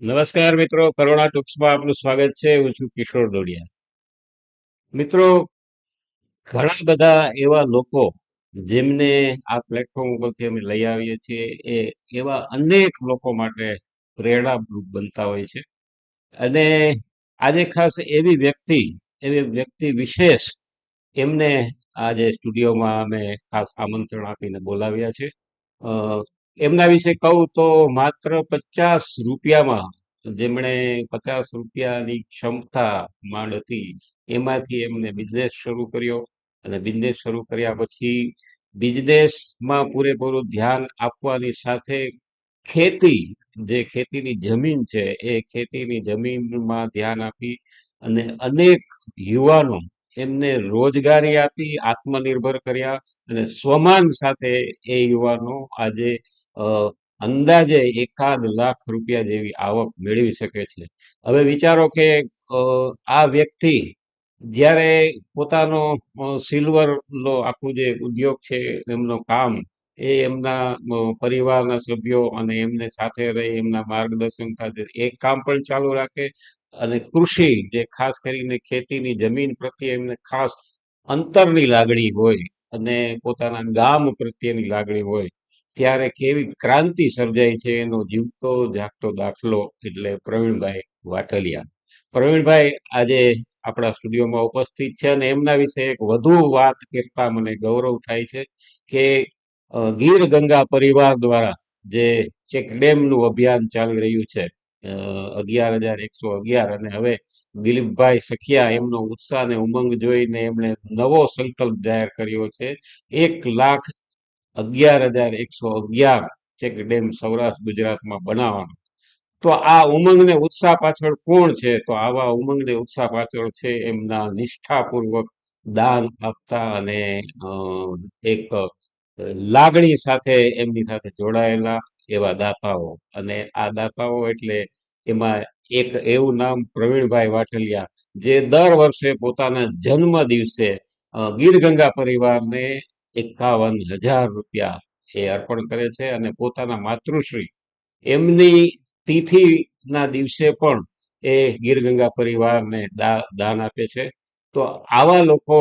નમસ્કાર મિત્રો, કરુણા ટૂંક્સમાં આપનું સ્વાગત છે. હું છું કિશોર દોડિયા. મિત્રો, ઘણા બધા એવા લોકો જેમને આ પ્લેટફોર્મ ઉપરથી અમે લઈ આવીએ છીએ, એ એવા અનેક લોકો માટે પ્રેરણારૂપ બનતા હોય છે. અને આજે ખાસ એવી વ્યક્તિ એવી વ્યક્તિ વિશેષ એમને આજે સ્ટુડિયોમાં અમે ખાસ આમંત્રણ આપીને બોલાવ્યા છે. એમના વિશે કહું તો માત્ર પચાસ રૂપિયામાં જેમણે પચાસ રૂપિયાની ક્ષમતા માંડ હતી, એમાંથી એમને બિઝનેસ શરૂ કર્યો અને બિઝનેસ શરૂ કર્યા પછી બિઝનેસમાં પૂરેપૂરું ધ્યાન આપવાની સાથે ખેતી, જે ખેતીની જમીન છે, એ ખેતીની જમીનમાં ધ્યાન આપી અને અનેક યુવાનો એમને રોજગારી આપી, આત્મનિર્ભર કર્યા અને સ્વમાન સાથે એ યુવાનો આજે અંદાજે એકાદ લાખ રૂપિયા જેવી આવક મેળવી શકે છે. હવે વિચારો કે આ વ્યક્તિ જ્યારે પોતાનો સિલ્વર નો આખું જે ઉદ્યોગ છે, એમનું કામ, એ એમના પરિવારના સભ્યો અને એમને સાથે રહી, એમના માર્ગદર્શન સાથે એ કામ પણ ચાલુ રાખે અને કૃષિ જે ખાસ કરીને ખેતીની જમીન પ્રત્યે એમને ખાસ અંતરની લાગણી હોય અને પોતાના ગામ પ્રત્યેની લાગણી હોય ત્યારે કેવી ક્રાંતિ સર્જાય છે એનો જીવતો, જાગતો દાખલો એટલે પ્રવીણભાઈ વાટલિયા પ્રવીણભાઈ આજે આપણા સ્ટુડિયોમાં ઉપસ્થિત છે અને એમના વિશે એક વધુ વાત કરતા મને ગૌરવ થાય છે કે ગીર ગંગા પરિવાર દ્વારા જે ચેકડેમનું અભિયાન ચાલી રહ્યું છે અગિયાર હજાર એકસો અગિયાર અને હવે દિલીપભાઈ સખિયા એમનો ઉત્સાહ અને ઉમંગ જોઈને એમણે નવો સંકલ્પ જાહેર કર્યો છે. એક લાખ અગિયાર હજાર એકસો અગિયાર ચેક ડેમ સૌરાષ્ટ્ર ગુજરાતમાં બનાવવાનો. તો આ ઉમંગ ને ઉત્સાહ પાછળ કોણ છે? તો આવા ઉમંગ ને ઉત્સાહ પાછળ છે એમના નિષ્ઠાપૂર્વક દાન આપતા અને એક લાગણી સાથે એમની સાથે જોડાયેલા એવા દાતાઓ. અને આ દાતાઓ એટલે એમાં એક એવું નામ પ્રવીણભાઈ વાટલિયા જે દર વર્ષે પોતાના જન્મ દિવસે ગીર ગંગા પરિવારને એકાવન હજાર રૂપિયા એ અર્પણ કરે છે અને પોતાના માતૃશ્રી એમની તિથિના દિવસે પણ એ ગીર ગંગા પરિવારને દાન આપે છે. તો આવા લોકો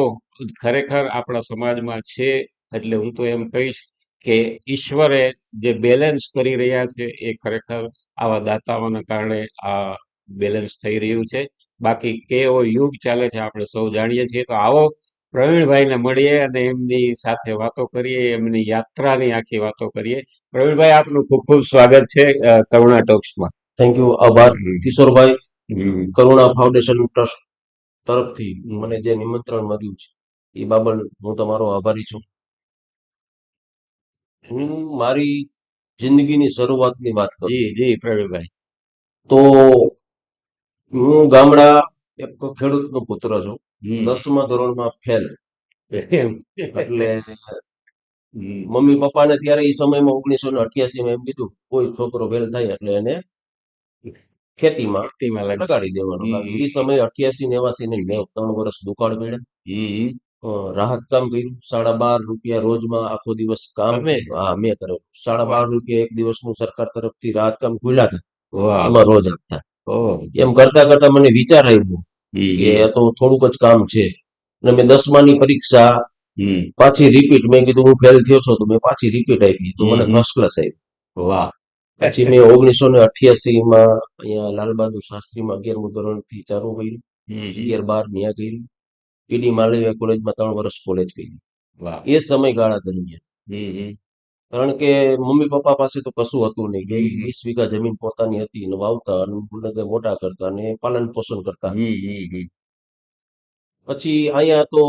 ખરેખર આપણા સમાજમાં છે એટલે હું તો એમ કહીશ કે ઈશ્વરે જે બેલેન્સ કરી રહ્યા છે એ ખરેખર આવા દાતાઓના કારણે આ બેલેન્સ થઈ રહ્યું છે. બાકી કેવો યુગ ચાલે છે આપણે સૌ જાણીએ છીએ. તો આવો પ્રવીણભાઈને મળીએ અને એમની સાથે વાતો કરીએ એમની યાત્રાની આખી વાતો કરીએ. પ્રવીણભાઈ આપનું ખૂબ ખૂબ સ્વાગત છે કરુણા ટોક્સમાં. થેન્ક યુ આભાર. કિશોરભાઈ કરુણા ફાઉન્ડેશન ટ્રસ્ટ તરફથી મને જે નિમંત્રણ મળ્યું છે એ બાબત હું તમારો આભારી છું. હું મારી જિંદગીની શરૂઆતની વાત કરું. જી જી પ્રવીણભાઈ. તો હું ગામડા એક ખેડૂતનો પુત્ર છું. દસમા ધોરણમાં ફેલ એટલે. મમ્મી પપ્પાને ત્યારે એ સમયમાં ઓગણીસો ને અઠ્યાસીમાં એમ કીધું કોઈ છોકરો ફેલ થાય એટલે એને ખેતીમાં લગાડી દેવાનો. એ સમય અઠ્યાસી નેવાસી ને મેં ત્રણ વર્ષ દુકાળ મેળે. રાહત કામ કર્યું. સાડા બાર રૂપિયા રોજમાં આખો દિવસ કામ? હા મેં કરેલું સાડા બાર રૂપિયા એક દિવસનું સરકાર તરફથી રાહત કામ ખુલ્યા હતા. એમાં રોજ આપતા. એમ કરતા કરતા મને વિચાર આવ્યો. કે તો થોડુંક જ કામ છે. અને મેં દસમાની પરીક્ષા પાછી રિપીટ મેં કીધું હું ફેલ થયો છો તો મેં પાછી રિપીટ આપી. તો મને. ફર્સ્ટ ક્લાસ આવી વાહ. પછી મેં ઓગણીસો ને અઠ્યાસી માં અહીંયા લાલબહાદુર શાસ્ત્રીમાં અગિયારમું ધોરણથી ચાલુ કર્યું. અગિયાર બાર ન્યા કર્યું. પીડી માલવીયા કોલેજમાં ત્રણ વર્ષ કોલેજ કરી વાહ. એ સમયગાળા દરમિયાન. કારણ કે મમ્મી પપ્પા પાસે તો કશું હતું નહીં. કે વીસ વીઘા જમીન પોતાની હતી ને વાવતા અને મોટા કરતા ને પાલન પોષણ કરતા. પછી અહીંયા તો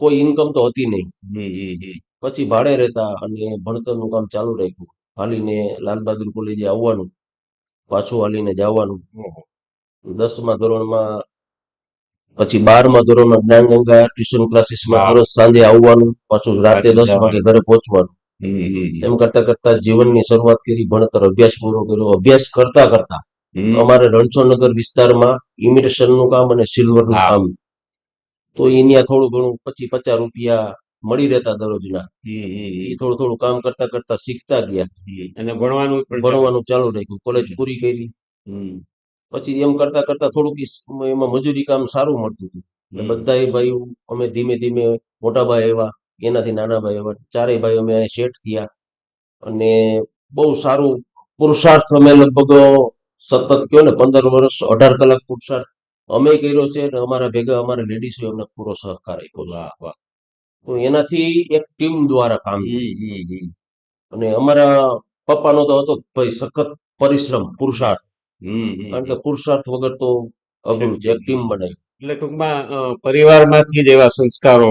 કોઈ ઇન્કમ તો હતી નહીં. પછી ભાડે રહેતા અને ભણતરનું કામ ચાલુ રાખ્યું. હાલીને લાલબહાદુર કોલેજે આવવાનું. પાછું હાલીને જવાનું દસમા ધોરણમાં પછી બારમા ધોરણમાં જ્ઞાનગંગા ટ્યુશન ક્લાસીસમાં માં દરરોજ સાંજે આવવાનું પાછું રાતે દસ વાગે ઘરે પહોંચવાનું. એમ કરતા કરતા જીવનની શરૂઆત કરી ભણતર અભ્યાસ પૂરો કર્યો. અભ્યાસ કરતા કરતા અમારે રણછોડનગર વિસ્તારમાં ઇમિટેશનનું કામ અને સિલ્વરનું હા. કામ. તો અહીંયા થોડું ઘણું પચી પચાસ રૂપિયા મળી રહેતા દરરોજના. એ થોડું થોડું કામ કરતા કરતા શીખતા ગયા. અને ભણવાનું ભણવાનું ચાલુ રાખ્યું. કોલેજ પૂરી કરી. પછી એમ કરતા કરતા થોડુંક એમાં મજૂરી કામ સારું મળતું હતું. એટલે બધા એ ભાઈઓ અમે ધીમે ધીમે મોટા ભાઈ આવ્યા એનાથી નાના ભાઈ આવ્યા. ચારેય ભાઈ અમે શેઠ થયા. અને બહુ સારું પુરુષાર્થ અમે લગભગ સતત કયો ને પંદર વર્ષ અઢાર કલાક પુરુષાર્થ અમે કર્યો છે અને અમારા ભેગા અમારા લેડીઝો અમને પૂરો સહકાર આપ્યો છે. તો એનાથી એક ટીમ દ્વારા કામ. અને અમારા પપ્પાનો તો હતો ભાઈ સખત પરિશ્રમ પુરુષાર્થ. કારણ કે પુરુષાર્થ વગર તો અઘરું છે એક ટીમ બનાવી એટલે ટૂંકમાં પરિવારમાંથી જ એવા સંસ્કારો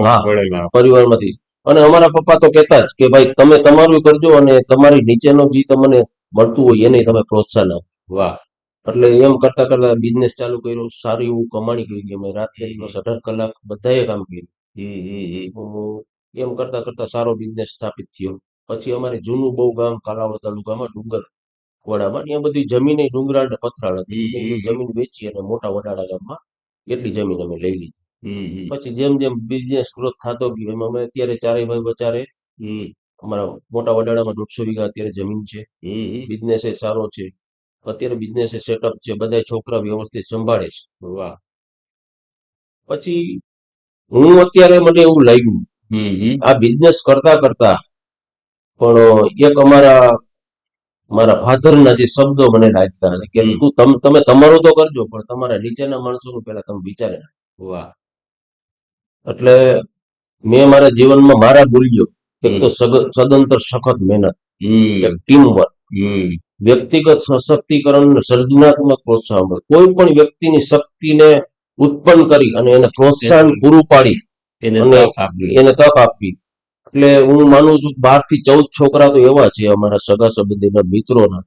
પરિવારમાંથી. અને અમારા પપ્પા તો કહેતા જ કે ભાઈ તમે તમારું કરજો અને તમારી નીચેનો જે તમને મળતું હોય એને તમે પ્રોત્સાહન આપો. વાહ. એટલે એમ કરતા કરતા બિઝનેસ ચાલુ કર્યો સારું એવું કમાણી કરી અમે રાત દિવસ અઢાર કલાક બધાએ કામ કર્યું. એમ કરતા કરતા સારો બિઝનેસ સ્થાપિત થયો. પછી અમારે જૂનું બહુ ગામ કાલાવડ તાલુકામાં ડુંગર. વડામાં ત્યાં બધી જમીન ડુંગરાળ ને પથરાળ હતી. જમીન વેચી અને મોટા વડાળા ગામમાં એટલી જમીન અમે લઈ લીધી. પછી જેમ જેમ બિઝનેસ ગ્રોથ થતો ગયો એમ અમે અત્યારે ચારેય ભાઈ બચારે અમારા મોટા વડાળામાં દોઢસો વીઘા અત્યારે જમીન છે. બિઝનેસ એ સારો છે. અત્યારે બિઝનેસ સેટઅપ છે. બધા છોકરા વ્યવસ્થિત સંભાળે છે. વાહ. પછી હું અત્યારે મને એવું લાગ્યું. આ બિઝનેસ કરતા કરતા પણ એક અમારા મારા ફાધરના જે શબ્દો મને લાગતા કે. તું તમ- તમે તમારું તો કરજો પણ તમારા નીચેના માણસોનું પેલા તમે વિચારે વાહ. એટલે મેં મારા જીવનમાં મારા મૂલ્યો એક તો સદંતર સખત મહેનત એક ટીમ વર્ક વ્યક્તિગત સશક્તિકરણ સર્જનાત્મક પ્રોત્સાહન. કોઈ પણ વ્યક્તિની શક્તિને ઉત્પન્ન કરી અને એને પ્રોત્સાહન પૂરું પાડી એને તક આપવી એટલે હું માનું છું બારથી ચૌદ છોકરા તો એવા છે અમારા સગા સંબંધીના મિત્રોના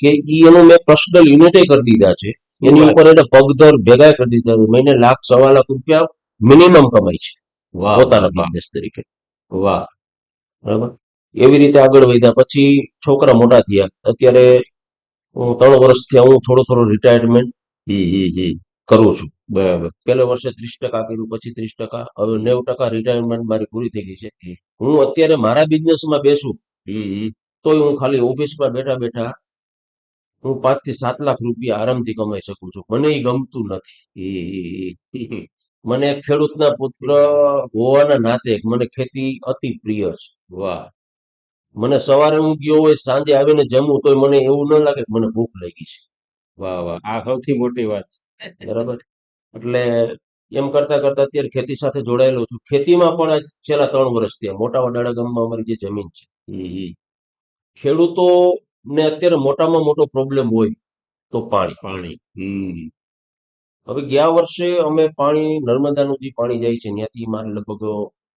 કે ઈ એનું મેં પર્સનલ યુનિટે કરી દીધા છે. એની ઉપર એને પગધર ભેગા કરી દીધા છે. મહિને લાખ સવા લાખ રૂપિયા મિનિમમ કમાય છે. વાહ. પોતાના બિઝનેસ તરીકે. વાહ. બરાબર? એવી રીતે આગળ વધ્યા. પછી છોકરા મોટા થયા. અત્યારે હું ત્રણ વર્ષથી હું થોડો થોડો રિટાયરમેન્ટ. કરું છું. બરાબર. પહેલા વર્ષે ત્રીસ ટકા કર્યું પછી ત્રીસ ટકા. હવે નેવું ટકા રિટાયરમેન્ટ મારી પૂરી થઈ ગઈ છે. હું અત્યારે મારા બિઝનેસમાં બેસું. હમ, હમ. તોય હું ખાલી ઓફિસમાં બેઠા બેઠા હું પાંચથી સાત લાખ રૂપિયા આરામથી કમાઈ શકું છું. મને એ ગમતું નથી. મને એક ખેડૂતના પુત્ર હોવાના નાતે મને ખેતી અતિ પ્રિય છે. વાહ. મને સવારે હું ગયો હોય સાંજે આવીને જમું તોય મને એવું ન લાગે કે મને ભૂખ લાગી છે. વાહ વાહ. આ સૌથી મોટી વાત છે. બરાબર? એટલે એમ કરતા કરતા અત્યારે ખેતી સાથે જોડાયેલો છું. ખેતીમાં પણ છેલ્લા ત્રણ વર્ષ ત્યાં મોટા વડાળા ગામમાં અમારી જે જમીન છે. ખેડૂતો ને ખેડૂતોને અત્યારે મોટામાં મોટો પ્રોબ્લેમ હોય તો પાણી. પાણી. હવે ગયા વર્ષે અમે પાણી નર્મદાનું જે પાણી જાય છે. ત્યાંથી મારે લગભગ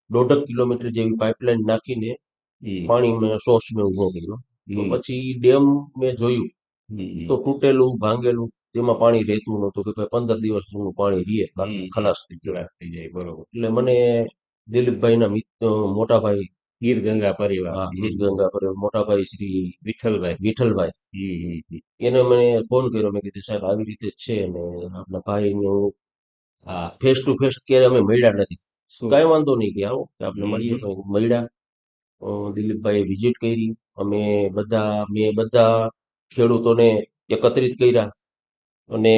દોઢક કિલોમીટર જેવી પાઇપલાઇન નાખીને પાણી મેં સોર્સ મેં ઊભો કર્યો. પછી ડેમ મેં જોયું. તો તૂટેલું ભાંગેલું તેમાં પાણી રહેતું નહોતું કે ભાઈ પંદર દિવસનું પાણી રહે બાકી ખલાસ થઈ જાય થઈ જાય બરોબર. એટલે મને દિલીપભાઈના મિત્ર મોટા ભાઈ ગીર ગંગા પરિવાર. ગીર ગંગા પરિવાર મોટા ભાઈ શ્રી વિઠ્ઠલભાઈ. વિઠ્ઠલભાઈ. એને મને ફોન કર્યો મેં કીધું સાહેબ આવી રીતે છે ને આપણા ભાઈને હું ફેસ ટુ ફેસ ક્યારે અમે મળ્યા નથી. કઈ વાંધો નહીં કે આવો કે આપણે મળીએ તો મળ્યા. દિલીપભાઈ દિલીપભાઈએ વિઝિટ કરી અમે બધા મેં બધા ખેડૂતોને એકત્રિત કર્યા. અને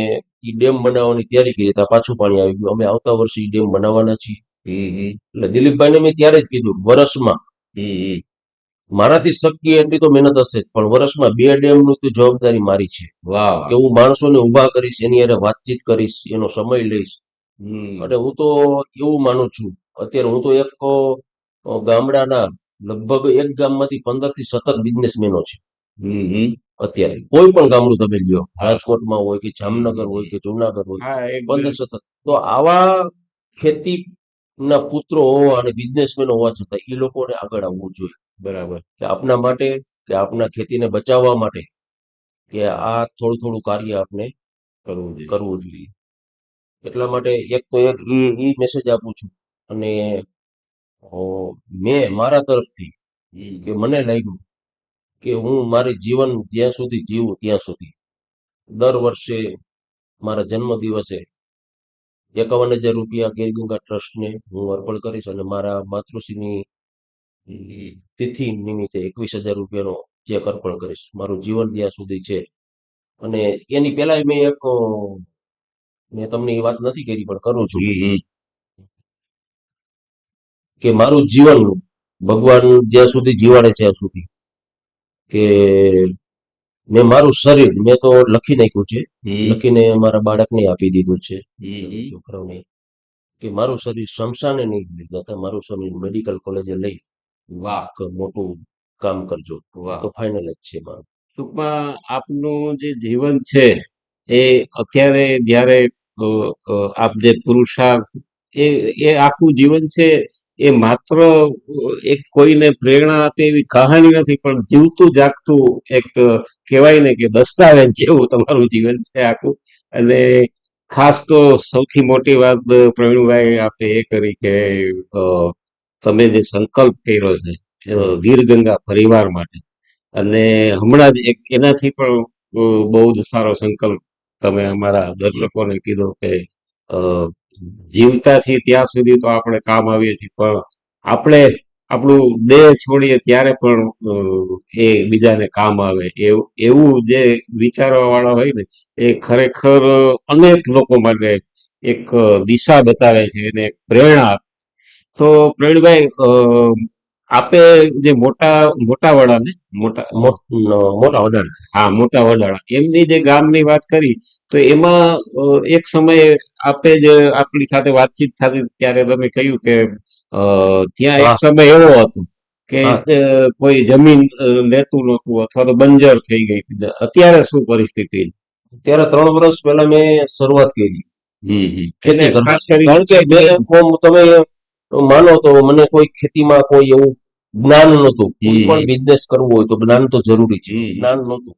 એ ડેમ બનાવવાની તૈયારી કરી ત્યાં પાછું પાણી આવી ગયું. અમે આવતા વર્ષે એ ડેમ બનાવવાના છીએ. એટલે દિલીપભાઈને મેં ત્યારે જ કીધું વર્ષમાં. મારાથી શક્ય એટલી તો મહેનત હશે જ, પણ વર્ષમાં બે ડેમનું તો જવાબદારી મારી છે. કે હું માણસોને ઊભા કરીશ એની હારે વાતચીત કરીશ એનો સમય લઈશ. અને હું તો એવું માનું છું અત્યારે હું તો એક ગામડાના લગભગ એક ગામમાંથી પંદરથી સતત બિઝનેસમેનો છે. અત્યારે. કોઈ પણ ગામડું તમે લ્યો. રાજકોટમાં હોય કે જામનગર હોય કે જુનાગઢ હોય પંદર સતત તો આવા ખેતીના પુત્રો હોવા અને બિઝનેસમેન હોવા છતાં એ લોકોને આગળ આવવું જોઈએ. બરાબર. કે આપના માટે કે આપના ખેતીને બચાવવા માટે કે આ થોડું થોડું કાર્ય આપણે કરવું જોઈએ. કરવું જોઈએ. એટલા માટે એક તો એક એ એ મેસેજ આપું છું. અને મેં મારા તરફથી કે મને લાગ્યું કે હું મારી જીવન જ્યાં સુધી જીવું ત્યાં સુધી. દર વર્ષે મારા જન્મ દિવસે એકાવન હજાર રૂપિયા ગેરગંગા ટ્રસ્ટને હું અર્પણ કરીશ અને મારા માતૃશ્રીની તિથિ નિમિત્તે એકવીસ હજાર રૂપિયાનો ચેક અર્પણ કરીશ. મારું જીવન ત્યાં સુધી છે. અને એની પહેલા મેં એક મેં તમને એ વાત નથી કરી પણ કરું છું. કે મારું જીવન ભગવાન જ્યાં સુધી જીવાડે છે ત્યાં સુધી. કે મેં મારું શરીર મેં તો લખી નાખ્યું છે. લખીને મારા બાળકને આપી દીધું છે. છોકરાઓને કે મારું શરીર શમશાને નહીં લીધા હતા મારું શરીર મેડિકલ કોલેજે લઈ વાહ. એક મોટું કામ કરજો. વાહ. તો ફાઇનલ જ છે મારું. ટૂંકમાં આપનું જે જીવન છે એ અત્યારે જ્યારે આપ જે પુરુષાર્થ એ એ આખું જીવન છે એ માત્ર એક કોઈને પ્રેરણા આપે એવી કહાની નથી, પણ જીવતું જાગતું એક કહેવાય ને કે દસ્તાવેજ જેવું તમારું જીવન છે આખું. અને ખાસ તો સૌથી મોટી વાત પ્રવીણભાઈ આપે એ કરી કે તમે જે સંકલ્પ કર્યો છે વીરગંગા વીર ગંગા પરિવાર માટે. અને હમણાં જ એક એનાથી પણ બહુ જ સારો સંકલ્પ તમે અમારા દર્શકોને કીધો કે જીવતા છીએ ત્યાં સુધી તો આપણે કામ આવીએ છીએ, પણ આપણે આપણું દેહ છોડીએ ત્યારે પણ એ બીજાને કામ આવે. એવું જે વિચારવા વાળા હોય ને, એ ખરેખર અનેક લોકો માટે એક દિશા બતાવે છે અને એક પ્રેરણા તો પ્રવીણભાઈ આપે જે મોટા મોટા વડા ને મોટા મોટા વડાળા હા મોટા વડાળા એમની જે ગામની વાત કરી તો એમાં એક સમયે આપે જ આપણી સાથે વાતચીત થતી ત્યારે તમે કહ્યું કે ત્યાં એક સમય એવો હતો કે કોઈ જમીન લેતું નહોતું અથવા તો બંજર થઈ ગઈ હતી. અત્યારે શું પરિસ્થિતિ? ત્યારે ત્રણ વર્ષ પહેલા મેં શરૂઆત કરી. હમ હમ. ખેતી ખાસ કરી તમે માનો તો મને કોઈ ખેતીમાં કોઈ એવું જ્ઞાન નહોતું. કોઈ પણ બિઝનેસ કરવું હોય તો જ્ઞાન તો જરૂરી છે. જ્ઞાન નહોતું.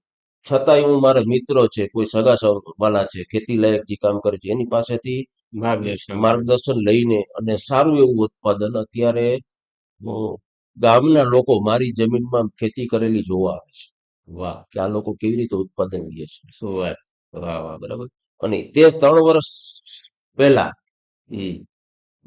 છતાંય હું મારા મિત્રો છે કોઈ સગા વાલા છે ખેતી લાયક જે કામ કરે છે એની પાસેથી માર્ગદર્શન. લઈને અને સારું એવું ઉત્પાદન અત્યારે ગામના લોકો મારી જમીનમાં ખેતી કરેલી જોવા આવે છે. વાહ. કે આ લોકો કેવી રીતે ઉત્પાદન લે છે. શું વાત. વાહ વાહ બરાબર. અને તે ત્રણ વર્ષ પહેલા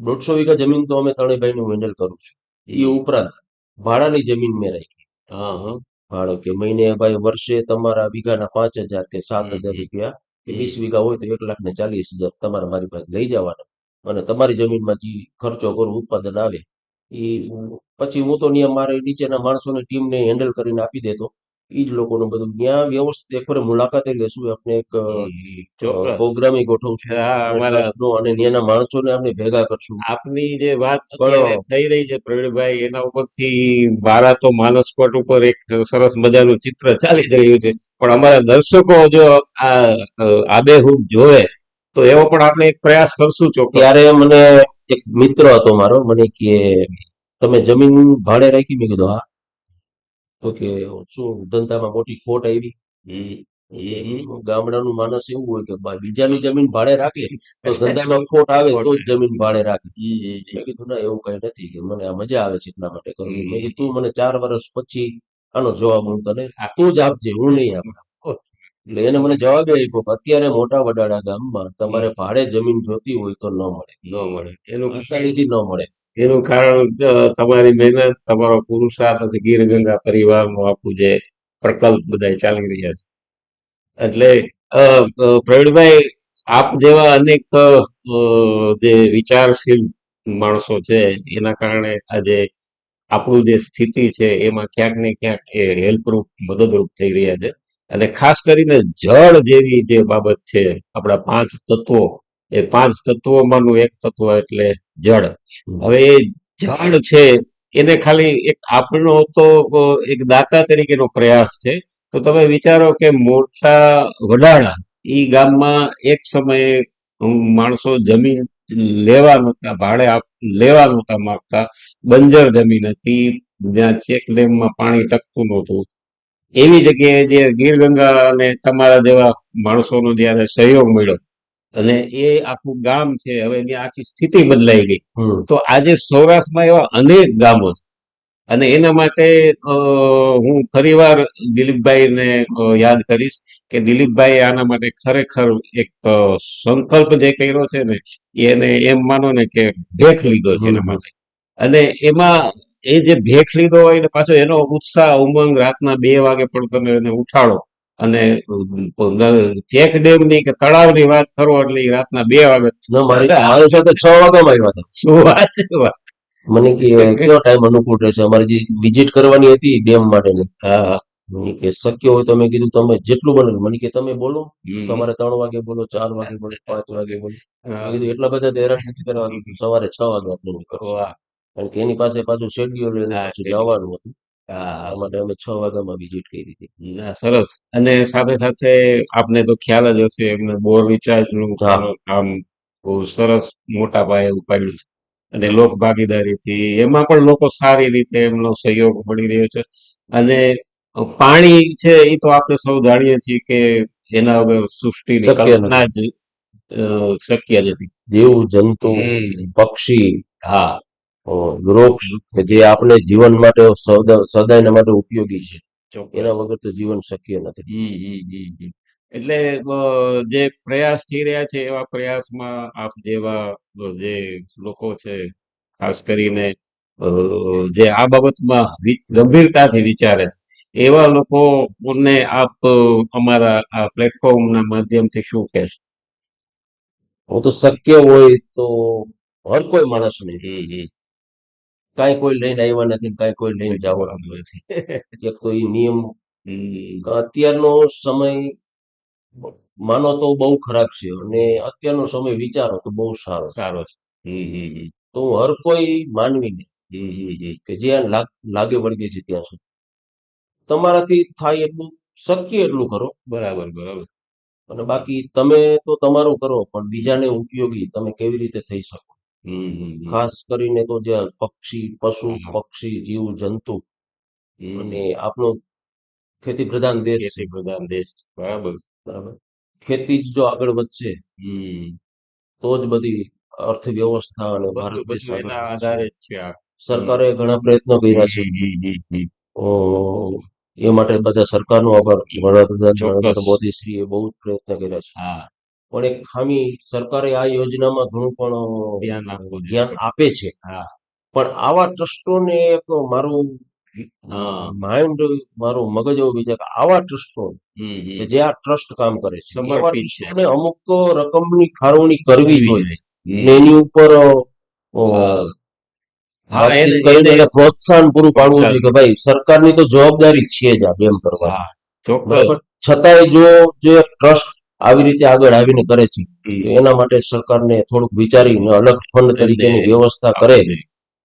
દોઢસો વીઘા જમીન તો અમે ત્રણેયનું હેન્ડલ કરું છું. એ ઉપરાંત ભાડાની જમીન મેં રાખી. હા હા. ભાડો કે મહિને ભાઈ વર્ષે તમારા વીઘાના પાંચ હજાર કે સાત હજાર રૂપિયા કે વીસ વીઘા હોય તો એક લાખ ને ચાલીસ હજાર તમારે મારી પાસે લઈ જવાના. અને તમારી જમીનમાં જે ખર્ચો કરું ઉત્પાદન આવે એ પછી હું તો ત્યાં મારે નીચેના માણસોની ટીમને હેન્ડલ કરીને આપી દેતો. એ જ લોકોનું બધું. ત્યાં વ્યવસ્થિત એક વાર મુલાકાતે લેશું આપણે એક પ્રોગ્રામ ગોઠવશું અને ત્યાંના માણસોને આપણે ભેગા કરશું. આપની જે વાત થઈ રહી છે પ્રવીણભાઈ એના ઉપરથી મારા તો માનસપટ ઉપર એક સરસ મજાનું ચિત્ર ચાલી રહ્યું છે. પણ અમારા દર્શકો જો આ આબેહૂબ જોવે તો એવો પણ આપણે એક પ્રયાસ કરશું ચોક્કસ. ત્યારે મને એક મિત્ર હતો મારો મને કે તમે જમીન ભાડે રાખી? મેં કીધું હા. તો કે શું ધંધામાં મોટી ખોટ આવી? ગામડાનું માણસ એવું હોય કે બીજાની જમીન ભાડે રાખે તો ધંધામાં ખોટ આવે તો જ જમીન ભાડે રાખે. મેં કીધું ના એવું કઈ નથી કે મને આ મજા આવે છે એટલા માટે કરું. મેં કીધું તું મને ચાર વર્ષ પછી આનો જવાબ હું તને તું જ આપજે હું નહીં આપું. એટલે એને મને જવાબ આપ્યો કે અત્યારે મોટા વડાડા ગામમાં તમારે ભાડે જમીન જોતી હોય તો ન મળે. ન મળે. એનું આસાનીથી ન મળે. એનું કારણ તમારી મહેનત, તમારો પુરુષાર્થ અને ગીર ગંગા પરિવારનું આખું જે પ્રકલ્પ બધા ચાલી રહ્યા છે. એટલે પ્રવીણભાઈ, આપ જેવા અનેક જે વિચારશીલ માણસો છે, એના કારણે આજે આપણું જે સ્થિતિ છે, એમાં ક્યાંક ને ક્યાંક એ હેલ્પરૂપ, મદદરૂપ થઈ રહ્યા છે. અને ખાસ કરીને જળ જેવી જે બાબત છે, આપણા પાંચ તત્વો એ પાંચ તત્વોમાંનું એક તત્વ એટલે જળ. હવે એ જળ છે, એને ખાલી એક આપણો તો એક દાતા તરીકેનો પ્રયાસ છે. તો તમે વિચારો કે મોટા વડાળા ઈ ગામમાં એક સમયે માણસો જમીન લેવા નહોતા, ભાડે લેવા નહોતા માગતા. બંજર જમીન હતી, જ્યાં ચેક ડેમમાં પાણી ટકતું નહોતું. એવી જગ્યાએ જે ગીર ગંગા અને તમારા જેવા માણસોનો જયારે સહયોગ મળ્યો અને એ આખું ગામ છે હવે એની આખી સ્થિતિ બદલાઈ ગઈ. તો આજે સૌરાષ્ટ્રમાં એવા અનેક ગામો છે. અને એના માટે હું હું ફરીવાર દિલીપભાઈને યાદ કરીશ કે દિલીપભાઈ આના માટે ખરેખર એક સંકલ્પ જે કર્યો છે ને એને એમ માનો ને કે ભેખ લીધો છે એના માટે. અને એમાં એ જે ભેખ લીધો હોય ને પાછો એનો ઉત્સાહ ઉમંગ રાતના બે વાગે પણ તમે એને ઉઠાડો. અને ચેક ડેમની કે તળાવની વાત કરો એટલે રાતના બે વાગે ના છ વાગ્યામાં આવ્યા હતા શું વાત છે મને કે ટાઈમ અનુકૂળ રહેશે? અમારે જે વિઝિટ કરવાની હતી ડેમ માટેની. હા મને કે શક્ય હોય તો મેં કીધું તમે જેટલું બને મને કે તમે બોલો. સવારે ત્રણ વાગે બોલો ચાર વાગે બોલો પાંચ વાગે બોલો. કીધું એટલા બધા હેરાન નથી કરવાનું. સવારે છ વાગે આપણે નીકળો. કારણ કે એની પાસે પાછું શેડ્યુલ. જવાનું હતું. હા અમે છ વાગ્યામાં વિઝિટ કરી હતી. ના, સરસ. અને સાથે સાથે આપને તો ખ્યાલ જ હશે એમને બોર રિચાર્જનું કામ બહુ સરસ મોટા પાયે ઉપાડ્યું છે. અને લોક ભાગીદારીથી એમાં પણ લોકો સારી રીતે એમનો સહયોગ મળી રહ્યો છે. અને પાણી છે એ તો આપણે સૌ જાણીએ છીએ કે એના વગર સૃષ્ટિની શક્ય કલ્પના જ શક્ય નથી. જીવ જંતુ પક્ષી. હા. અ, કે જે આપણે જીવન માટે સદા- સદાયના માટે ઉપયોગી છે એના વગર તો જીવન શક્ય નથી. એટલે જે પ્રયાસ થઈ રહ્યા છે એવા પ્રયાસમાં આપ જેવા જે લોકો છે ખાસ કરીને જે આ બાબતમાં ગંભીરતાથી વિચારે છે એવા લોકોને આપ અમારા આ પ્લેટફોર્મના માધ્યમથી શું કહેશો હું તો શક્ય હોય તો હર કોઈ માણસને. કાંઈ કોઈ લઈને આવ્યા નથી કાંઈ કોઈ લઈને જવાનું નથી એક તો એ નિયમ અત્યારનો સમય માનો તો બહુ ખરાબ છે અને અત્યારનો સમય વિચારો તો બહુ સારો સારો છે. તો હું હર કોઈ માનવીને. કે જ્યાં લાગે વળગે છે ત્યાં સુધી. તમારાથી થાય એટલું શક્ય એટલું કરો. બરાબર બરાબર. અને બાકી તમે તો તમારું કરો પણ બીજાને ઉપયોગી તમે કેવી રીતે થઈ શકો. ખાસ કરીને તો જે પક્ષી પશુ પક્ષી જીવ જંતુ. અને આપણો ખેતી પ્રધાન દેશ. ખેતી પ્રધાન દેશ. બરાબર. બરાબર. ખેતી જ જો આગળ વધશે તો જ બધી અર્થવ્યવસ્થા અને ભારત એના આધારે જ છે સરકારે ઘણા પ્રયત્નો કર્યા છે. એ માટે બધા સરકારનો આભાર. વડાપ્રધાન નરેન્દ્ર. મોદી શ્રીએ બહુ જ પ્રયત્ન કર્યા છે. હા. પણ એક ખામી સરકારે આ યોજનામાં ઘણું પણ ધ્યાન આપવું ધ્યાન આપે છે. પણ આવા ટ્રસ્ટોને એક મારું માઇન્ડ મારું મગજ એવું વિચાર કે આવા ટ્રસ્ટો જે આ ટ્રસ્ટ કામ કરે છે. અમુક રકમની ફાળવણી કરવી જોઈએ. એની ઉપર પ્રોત્સાહન પૂરું પાડવું જોઈએ કે ભાઈ સરકારની તો જવાબદારી છે જ આ ડેમ કરવા છતાંય જો જે ટ્રસ્ટ આવી રીતે આગળ આવીને કરે છે. એના માટે સરકારને થોડુંક વિચારીને અલગ ફંડ તરીકેની વ્યવસ્થા કરે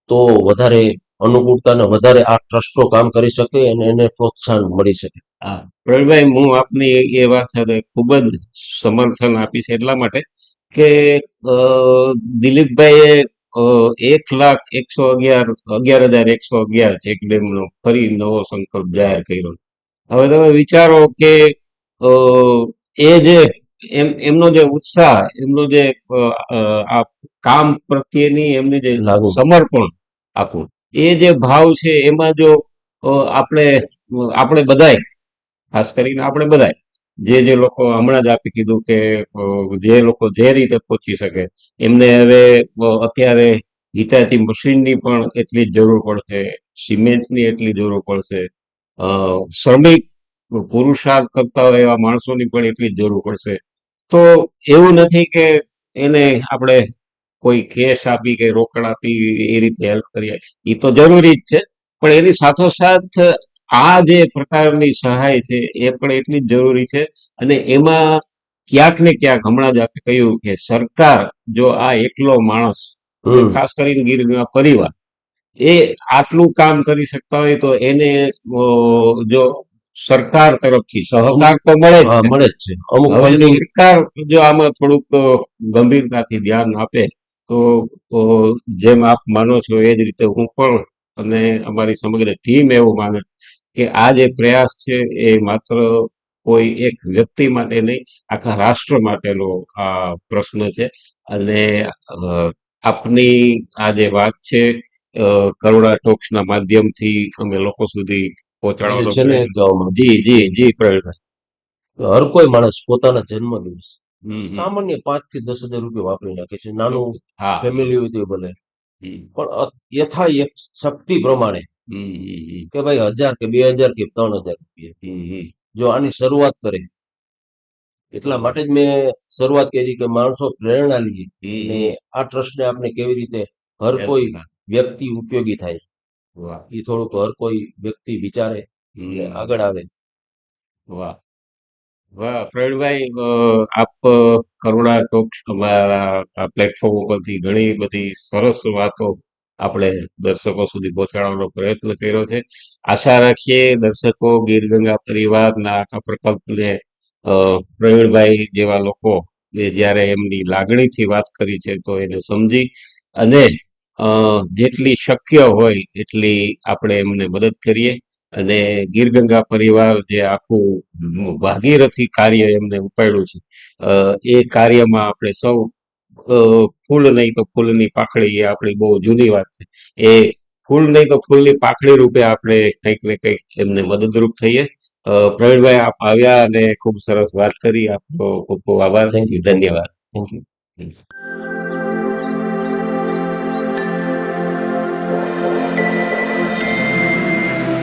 તો વધારે અનુકૂળતાને વધારે આ ટ્રસ્ટો કામ કરી શકે અને એને પ્રોત્સાહન મળી શકે. હા. પ્રવીણભાઈ હું આપની એ- વાત સાથે ખૂબ જ સમર્થન આપીશ એટલા માટે કે દિલીપભાઈએ એક લાખ એકસો અગિયાર અગિયાર હજાર એકસો અગિયાર ચેક ડેમનો ફરી નવો સંકલ્પ જાહેર કર્યો. હવે તમે વિચારો કે એ જે એમ એમનો જે ઉત્સાહ એમનો જે આ કામ પ્રત્યેની એમની જે સમર્પણ આખું એ જે ભાવ છે એમાં જો આપણે આપણે બધાય ખાસ કરીને આપણે બધાય જે જે લોકો હમણાં જ આપી કીધું કે જે લોકો જે રીતે પહોંચી શકે એમને હવે અત્યારે હિટાચી મશીનની પણ એટલી જ જરૂર પડશે સિમેન્ટની એટલી જરૂર પડશે શ્રમિક પુરુષાર્થ કરતા હોય એવા માણસોની પણ એટલી જ જરૂર પડશે. તો એવું નથી કે એને આપણે કોઈ કેશ આપી કે રોકડ આપી એ રીતે હેલ્પ કરીએ. એ તો જરૂરી જ છે. પણ એની સાથોસાથ આ જે પ્રકારની સહાય છે એ પણ એટલી જ જરૂરી છે. અને એમાં ક્યાંક ને ક્યાંક હમણાં જ આપણે કહ્યું કે સરકાર જો આ એકલો માણસ ખાસ કરીને ગીરના પરિવાર એ આટલું કામ કરી શકતા હોય તો એને જો સરકાર તરફથી સહકાર તો મળે. મળે જ છે અમુક સરકાર જો આમાં થોડુંક ગંભીરતાથી ધ્યાન આપે તો જેમ આપ માનો છો એ જ રીતે હું પણ અને અમારી સમગ્ર ટીમ એવું માને કે આ જે પ્રયાસ છે એ માત્ર કોઈ એક વ્યક્તિ માટે નહીં આખા રાષ્ટ્ર માટેનો આ પ્રશ્ન છે અને આપની આ જે વાત છે કરોડા ટોક્સના માધ્યમથી અમે લોકો સુધી પહોંચાડવાનો છે ને જી જી જી પ્રવીણભાઈ હર કોઈ માણસ પોતાના જન્મદિવસ હમ, હમ. સામાન્ય પાંચથી દસ હજાર રૂપિયા વાપરી નાખે છે. નાનું ફેમિલી હોય તો ભલે. પણ યથા એક શક્તિ પ્રમાણે કે ભાઈ હજાર કે બે હજાર કે ત્રણ હજાર રૂપિયા. જો આની શરૂઆત કરે એટલા માટે જ મેં શરૂઆત કરી કે માણસો પ્રેરણા લઈએ આ આ ટ્રસ્ટને આપણે કેવી રીતે હર કોઈ વ્યક્તિ ઉપયોગી થાય. વાહ. એ થોડુંક હર કોઈ વ્યક્તિ વિચારે. આગળ આવે. વાહ. વાહ પ્રવીણભાઈ આપ કરુણા ટોક પ્લેટફોર્મ ઉપરથી ઘણી બધી સરસ વાતો આપણે દર્શકો સુધી પહોંચાડવાનો પ્રયત્ન કર્યો છે. આશા રાખીએ દર્શકો ગીરગંગા પરિવારના આખા પ્રકલ્પને પ્રવીણભાઈ જેવા લોકો એ જ્યારે એમની લાગણીથી વાત કરી છે તો એને સમજી અને જેટલી શક્ય હોય એટલી આપણે એમને મદદ કરીએ અને ગીરગંગા પરિવાર જે આખું ભાગીરથી કાર્ય એમને ઉપાડ્યું છે. એ કાર્યમાં આપણે સૌ ફૂલ નહીં તો ફૂલની પાખડી એ આપણી બહુ જૂની વાત છે. એ ફૂલ નહીં તો ફૂલની પાખડી રૂપે આપણે કંઈક ને કંઈક એમને મદદરૂપ થઈએ. પ્રવીણભાઈ આપ આવ્યા અને ખૂબ સરસ વાત કરી. આપનો ખૂબ ખૂબ આભાર. થેન્ક યુ ધન્યવાદ. Thank you